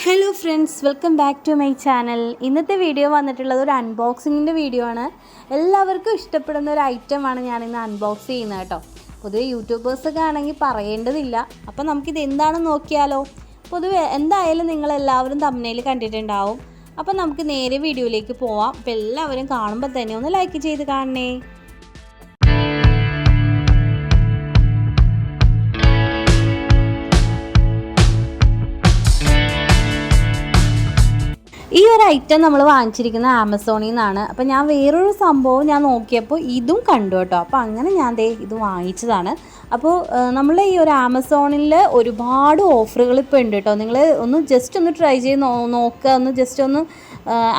Hello friends welcome back to my channel ഇന്നത്തെ video വന്നിട്ടുള്ളത് ഒരു അൺബോക്സിങ്ങിന്റെ വീഡിയോ ആണ്. എല്ലാവർക്കും ഇഷ്ടപ്പെടുന്ന ഒരു ഐറ്റമാണ് ഞാൻ ഇന്ന് അൺബോക്സ് ചെയ്യുന്നത് കേട്ടോ. പൊതുവെ യൂട്യൂബേഴ്സൊക്കെ ആണെങ്കിൽ പറയേണ്ടതില്ല. അപ്പോൾ നമുക്കിത് എന്താണെന്ന് നോക്കിയാലോ? പൊതുവെ എന്തായാലും നിങ്ങൾ എല്ലാവരും തമ്മനയിൽ കണ്ടിട്ടുണ്ടാവും. അപ്പോൾ നമുക്ക് നേരെ വീഡിയോയിലേക്ക് പോവാം. അപ്പോൾ എല്ലാവരും കാണുമ്പോൾ തന്നെ ഒന്ന് ലൈക്ക് ചെയ്ത് കാണണേ. ഈ ഒരു ഐറ്റം നമ്മൾ വാങ്ങിച്ചിരിക്കുന്നത് ആമസോണിൽ നിന്നാണ്. അപ്പോൾ ഞാൻ വേറൊരു സംഭവം ഞാൻ നോക്കിയപ്പോൾ ഇതും കണ്ടു കേട്ടോ. അപ്പോൾ അങ്ങനെ ഞാൻ ദേ ഇത് വാങ്ങിച്ചതാണ്. അപ്പോൾ നമ്മൾ ഈ ഒരു ആമസോണിൽ ഒരുപാട് ഓഫറുകൾ ഇപ്പോൾ ഉണ്ട് കേട്ടോ. നിങ്ങൾ ഒന്ന് ജസ്റ്റ് ഒന്ന് ട്രൈ ചെയ്ത് നോക്കുക ഒന്ന് ജസ്റ്റ് ഒന്ന്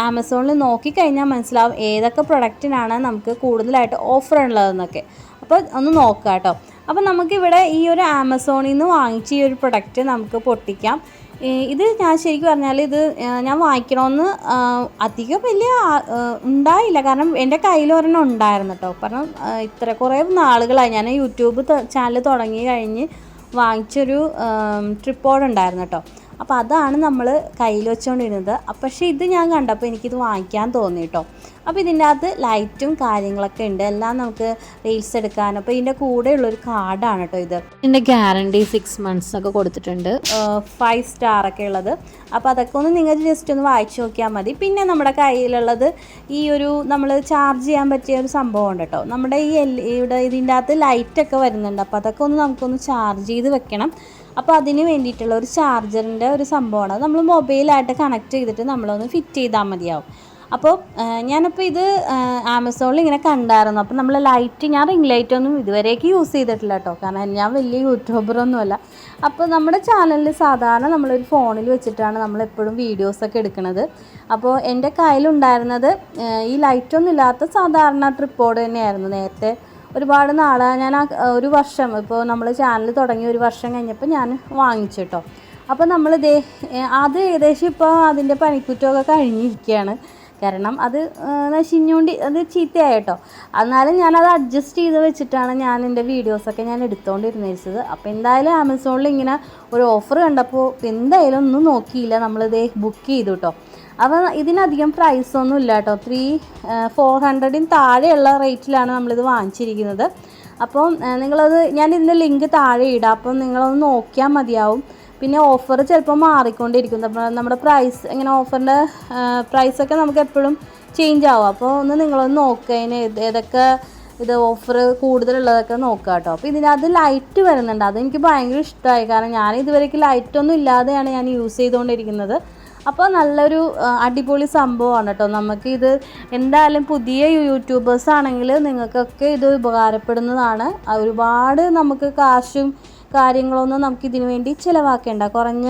ആമസോണിൽ നോക്കിക്കഴിഞ്ഞാൽ മനസ്സിലാവും ഏതൊക്കെ പ്രൊഡക്റ്റിനാണ് നമുക്ക് കൂടുതലായിട്ട് ഓഫർ ഉള്ളതെന്നൊക്കെ. അപ്പോൾ ഒന്ന് നോക്കുക കേട്ടോ. അപ്പോൾ നമുക്കിവിടെ ഈ ഒരു ആമസോണിൽ നിന്ന് വാങ്ങിച്ച ഈ ഒരു പ്രൊഡക്റ്റ് നമുക്ക് പൊട്ടിക്കാം. ഇത് ഞാൻ ശരിക്കും പറഞ്ഞാൽ ഇത് ഞാൻ വാങ്ങിക്കണമെന്ന് അധികം വലിയ ഉണ്ടായില്ല. കാരണം എന്റെ കയ്യിൽ ഒരെണ്ണം ഉണ്ടായിരുന്നു കേട്ടോ കാരണം ഇത്ര കുറേ നാളുകളായി. ഞാൻ യൂട്യൂബ് ചാനൽ തുടങ്ങി കഴിഞ്ഞ് വാങ്ങിച്ചൊരു ട്രിപ്പോഡ് ഉണ്ടായിരുന്നു കേട്ടോ അപ്പോൾ അതാണ് നമ്മൾ കയ്യിൽ വെച്ചുകൊണ്ടിരുന്നത് പക്ഷേ ഇത് ഞാൻ കണ്ടപ്പോൾ എനിക്കിത് വാങ്ങിക്കാൻ തോന്നി കേട്ടോ അപ്പോൾ ഇതിന്റെ അകത്ത് ലൈറ്റും കാര്യങ്ങളൊക്കെ ഉണ്ട്. എല്ലാം നമുക്ക് റീൽസ് എടുക്കാൻ. അപ്പോൾ ഇതിന്റെ കൂടെയുള്ളൊരു കാർഡാണ് കേട്ടോ ഇത്. ഇതിന്റെ ഗ്യാരണ്ടി സിക്സ് മന്ത്സ് ഒക്കെ കൊടുത്തിട്ടുണ്ട്. ഫൈവ് സ്റ്റാർ ഒക്കെ ഉള്ളത്. അപ്പോൾ അതൊക്കെ ഒന്ന് നിങ്ങൾ ജസ്റ്റ് ഒന്ന് വായിച്ചു നോക്കിയാൽ മതി. പിന്നെ നമ്മുടെ കയ്യിലുള്ളത് ഈ ഒരു നമ്മൾ ചാർജ് ചെയ്യാൻ പറ്റിയ ഒരു സംഭവം ഉണ്ട് കേട്ടോ നമ്മുടെ ഈ എൽ ഇവിടെ ഇതിന്റെ അകത്ത് ലൈറ്റൊക്കെ വരുന്നുണ്ട്. അപ്പോൾ അതൊക്കെ ഒന്ന് നമുക്കൊന്ന് ചാർജ് ചെയ്ത് വെക്കണം. അപ്പോൾ അതിന് വേണ്ടിയിട്ടുള്ള ഒരു ചാർജറിന്റെ ഒരു സംഭവമാണ്. നമ്മൾ മൊബൈലായിട്ട് കണക്ട് ചെയ്തിട്ട് നമ്മളൊന്ന് ഫിറ്റ് ചെയ്താൽ മതിയാവും. അപ്പോൾ ഞാനപ്പോൾ ഇത് ആമസോണിൽ ഇങ്ങനെ കണ്ടായിരുന്നു. അപ്പോൾ നമ്മൾ ലൈറ്റ് ഞാൻ റിംഗ് ലൈറ്റ് ഒന്നും ഇതുവരേക്ക് യൂസ് ചെയ്തിട്ടില്ല കേട്ടോ കാരണം ഞാൻ വലിയ യൂട്യൂബറൊന്നുമല്ല അപ്പോൾ നമ്മുടെ ചാനലിൽ സാധാരണ നമ്മളൊരു ഫോണിൽ വെച്ചിട്ടാണ് നമ്മൾ എപ്പോഴും വീഡിയോസൊക്കെ എടുക്കുന്നത് അപ്പോൾ എന്റെ കയ്യിലുണ്ടായിരുന്നത് ഈ ലൈറ്റൊന്നും ഇല്ലാത്ത സാധാരണ ട്രിപ്പോഡ് തന്നെയായിരുന്നു നേരത്തെ. ഒരുപാട് നാളെ ഞാൻ ഒരു വർഷം ഇപ്പോൾ നമ്മൾ ചാനൽ തുടങ്ങി ഒരു വർഷം കഴിഞ്ഞപ്പോൾ ഞാൻ വാങ്ങിച്ചു കേട്ടോ അപ്പോൾ നമ്മളിതേ അത് ഏകദേശം ഇപ്പോൾ അതിന്റെ പനിക്കുറ്റമൊക്കെ കഴിഞ്ഞിരിക്കുകയാണ് കാരണം അത് നശിഞ്ഞുകൊണ്ട് അത് ചീത്തയായി കേട്ടോ. എന്നാലും ഞാനത് അഡ്ജസ്റ്റ് ചെയ്ത് വെച്ചിട്ടാണ് ഞാൻ എന്റെ വീഡിയോസൊക്കെ ഞാൻ എടുത്തുകൊണ്ടിരുന്നത് അപ്പോൾ എന്തായാലും ആമസോണിൽ ഇങ്ങനെ ഒരു ഓഫർ കണ്ടപ്പോൾ എന്തായാലും ഒന്നും നോക്കിയില്ല. നമ്മളിത് ബുക്ക് ചെയ്തു കേട്ടോ അപ്പോൾ ഇതിനധികം പ്രൈസ് ഒന്നും ഇല്ല കേട്ടോ ത്രീ ഫോർ ഹൺഡ്രഡിന് താഴെയുള്ള റേറ്റിലാണ് നമ്മളിത് വാങ്ങിച്ചിരിക്കുന്നത്. അപ്പം നിങ്ങളത് ഞാൻ ഇതിന്റെ ലിങ്ക് താഴെ ഇടാം. അപ്പം നിങ്ങളൊന്ന് നോക്കിയാൽ മതിയാവും. പിന്നെ ഓഫർ ചിലപ്പോൾ മാറിക്കൊണ്ടിരിക്കും. അപ്പോൾ നമ്മുടെ പ്രൈസ് ഇങ്ങനെ ഓഫറിന്റെ പ്രൈസൊക്കെ നമുക്ക് എപ്പോഴും ചേഞ്ച് ആവും. അപ്പോൾ ഒന്ന് നിങ്ങളൊന്ന് നോക്കുക അതിന് ഏത് ഏതൊക്കെ ഇത് ഓഫർ കൂടുതലുള്ളതൊക്കെ നോക്കുക കേട്ടോ അപ്പോൾ ഇതിനകത്ത് ലൈറ്റ് വരുന്നുണ്ട്. അതെനിക്ക് ഭയങ്കര ഇഷ്ടമായി. കാരണം ഞാൻ ഇതുവരേക്ക് ലൈറ്റൊന്നും ഇല്ലാതെയാണ് ഞാൻ യൂസ് ചെയ്തുകൊണ്ടിരിക്കുന്നത് അപ്പോൾ നല്ലൊരു അടിപൊളി സംഭവമാണ് കേട്ടോ നമുക്ക് ഇത് എന്തായാലും പുതിയ യൂട്യൂബേഴ്സ് ആണെങ്കിൽ നിങ്ങൾക്കൊക്കെ ഇത് ഉപകാരപ്പെടുന്നതാണ്. ഒരുപാട് നമുക്ക് കാശും കാര്യങ്ങളൊന്നും നമുക്ക് ഇതിനു വേണ്ടി ചിലവാക്കേണ്ട. കുറഞ്ഞ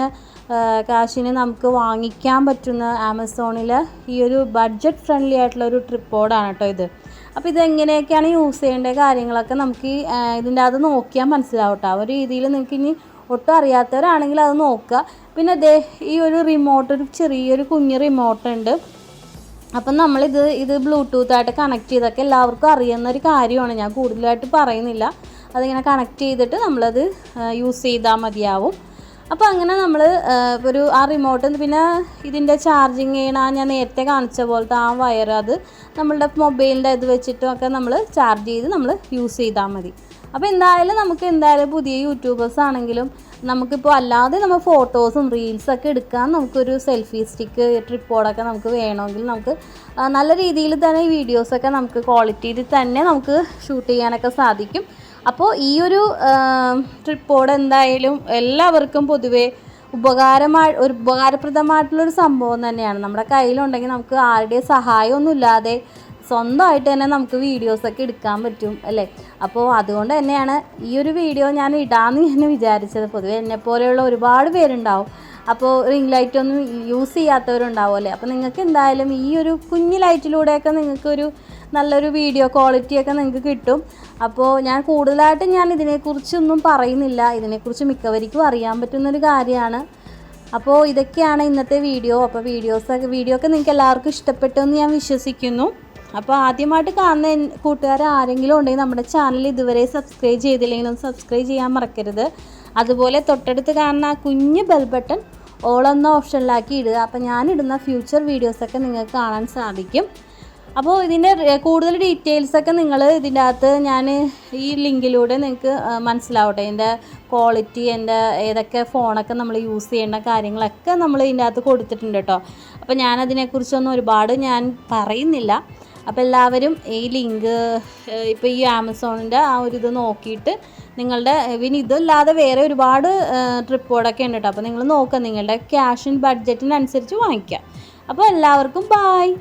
കാശിന് നമുക്ക് വാങ്ങിക്കാൻ പറ്റുന്ന ആമസോണിൽ ഈ ഒരു ബഡ്ജറ്റ് ഫ്രണ്ട്ലി ആയിട്ടുള്ള ഒരു ട്രിപ്പോഡാണ് കേട്ടോ ഇത്. അപ്പോൾ ഇതെങ്ങനെയൊക്കെയാണ് യൂസ് ചെയ്യേണ്ട കാര്യങ്ങളൊക്കെ നമുക്ക് ഇതിന്റെ അത് നോക്കിയാൽ മനസ്സിലാവും കേട്ടോ ആ ഒരു രീതിയിൽ നിങ്ങൾക്ക് ഇനി ഒട്ടും അറിയാത്തവരാണെങ്കിൽ അത് നോക്കുക. പിന്നെ ദേ ഈ ഒരു റിമോട്ട് ഒരു ചെറിയൊരു കുഞ്ഞ് റിമോട്ട് ഉണ്ട്. അപ്പം നമ്മളിത് ഇത് ബ്ലൂടൂത്തായിട്ട് കണക്ട് ചെയ്തൊക്കെ എല്ലാവർക്കും അറിയുന്ന ഒരു കാര്യമാണ്. ഞാൻ കൂടുതലായിട്ട് പറയുന്നില്ല. അതിങ്ങനെ കണക്ട് ചെയ്തിട്ട് നമ്മളത് യൂസ് ചെയ്താൽ മതിയാവും. അപ്പോൾ അങ്ങനെ നമ്മൾ ഒരു ആ റിമോട്ട് പിന്നെ ഇതിന്റെ ചാർജിങ് ചെയ്യണ ഞാൻ നേരത്തെ കാണിച്ച പോലത്തെ ആ വയർ അത് നമ്മളുടെ മൊബൈലിന്റെ ഇത് വെച്ചിട്ടും ഒക്കെ നമ്മൾ ചാർജ് ചെയ്ത് നമ്മൾ യൂസ് ചെയ്താൽ മതി. അപ്പോൾ എന്തായാലും നമുക്ക് എന്തായാലും പുതിയ യൂട്യൂബേഴ്സ് ആണെങ്കിലും നമുക്കിപ്പോൾ അല്ലാതെ നമ്മൾ ഫോട്ടോസും റീൽസൊക്കെ എടുക്കാൻ നമുക്കൊരു സെൽഫി സ്റ്റിക്ക് ട്രിപ്പോഡൊക്കെ നമുക്ക് വേണമെങ്കിൽ നമുക്ക് നല്ല രീതിയിൽ തന്നെ വീഡിയോസൊക്കെ നമുക്ക് ക്വാളിറ്റിയിൽ തന്നെ നമുക്ക് ഷൂട്ട് ചെയ്യാനൊക്കെ സാധിക്കും. അപ്പോൾ ഈ ഒരു ട്രിപ്പോടെ എന്തായാലും എല്ലാവർക്കും പൊതുവേ ഉപകാരമായി ഒരു ഉപകാരപ്രദമായിട്ടുള്ളൊരു സംഭവം തന്നെയാണ്. നമ്മുടെ കയ്യിലുണ്ടെങ്കിൽ നമുക്ക് ആരുടെയും സഹായമൊന്നും ഇല്ലാതെ സ്വന്തമായിട്ട് തന്നെ നമുക്ക് വീഡിയോസൊക്കെ എടുക്കാൻ പറ്റും അല്ലേ? അപ്പോൾ അതുകൊണ്ട് തന്നെയാണ് ഈ ഒരു വീഡിയോ ഞാൻ ഇടാമെന്ന് ഞാൻ വിചാരിച്ചത്. പൊതുവെ എന്നെപ്പോലെയുള്ള ഒരുപാട് പേരുണ്ടാവും. അപ്പോൾ റിംഗ് ലൈറ്റ് ഒന്നും യൂസ് ചെയ്യാത്തവരുണ്ടാവും അല്ലേ? അപ്പോൾ നിങ്ങൾക്ക് എന്തായാലും ഈ ഒരു കുഞ്ഞു ലൈറ്റിലൂടെയൊക്കെ നിങ്ങൾക്കൊരു നല്ലൊരു വീഡിയോ ക്വാളിറ്റിയൊക്കെ നിങ്ങൾക്ക് കിട്ടും. അപ്പോൾ ഞാൻ കൂടുതലായിട്ട് ഞാൻ ഇതിനെക്കുറിച്ചൊന്നും പറയുന്നില്ല. ഇതിനെക്കുറിച്ച് മിക്കവർക്കും അറിയാൻ പറ്റുന്നൊരു കാര്യമാണ്. അപ്പോൾ ഇതൊക്കെയാണ് ഇന്നത്തെ വീഡിയോ അപ്പോൾ വീഡിയോസൊക്കെ വീഡിയോ ഒക്കെ നിങ്ങൾക്ക് എല്ലാവർക്കും ഇഷ്ടപ്പെട്ടു എന്ന് ഞാൻ വിശ്വസിക്കുന്നു. അപ്പോൾ ആദ്യമായിട്ട് കാണുന്ന കൂട്ടുകാർ ആരെങ്കിലും ഉണ്ടെങ്കിൽ നമ്മുടെ ചാനൽ ഇതുവരെ സബ്സ്ക്രൈബ് ചെയ്തില്ലെങ്കിൽ ഒന്ന് സബ്സ്ക്രൈബ് ചെയ്യാൻ മറക്കരുത്. അതുപോലെ തൊട്ടടുത്ത് കാണുന്ന ആ കുഞ്ഞ് ബെൽ ബട്ടൺ ഓൾ എന്ന ഓപ്ഷനിലാക്കി ഇടുക. അപ്പോൾ ഞാനിടുന്ന ഫ്യൂച്ചർ വീഡിയോസൊക്കെ നിങ്ങൾക്ക് കാണാൻ സാധിക്കും. അപ്പോൾ ഇതിന്റെ കൂടുതൽ ഡീറ്റെയിൽസ് ഒക്കെ നിങ്ങൾ ഇതിന്റെ അകത്ത് ഞാൻ ഈ ലിങ്കിലൂടെ നിങ്ങൾക്ക് മനസ്സിലാവട്ടെ. ഇതിന്റെ ക്വാളിറ്റി എന്റെ ഏതൊക്കെ ഫോണൊക്കെ നമ്മൾ യൂസ് ചെയ്യേണ്ട കാര്യങ്ങളൊക്കെ നമ്മൾ ഇതിന്റെ അകത്ത് കൊടുത്തിട്ടുണ്ട് കേട്ടോ അപ്പോൾ ഞാൻ ഞാനതിനെക്കുറിച്ചൊന്നും ഒരുപാട് ഞാൻ പറയുന്നില്ല. അപ്പോൾ എല്ലാവരും ഈ ലിങ്ക് ഇപ്പോൾ ഈ ആമസോണിന്റെ ആ ഒരു ഇത് നോക്കിയിട്ട് നിങ്ങളുടെ പിന്നെ ഇതല്ലാതെ വേറെ ഒരുപാട് ട്രിപ്പുകളൊക്കെ ഉണ്ട് കേട്ടോ അപ്പോൾ നിങ്ങൾ നോക്കുക നിങ്ങളുടെ ക്യാഷ് ബഡ്ജറ്റിനനുസരിച്ച് വാങ്ങിക്കുക അപ്പോൾ എല്ലാവർക്കും ബായ്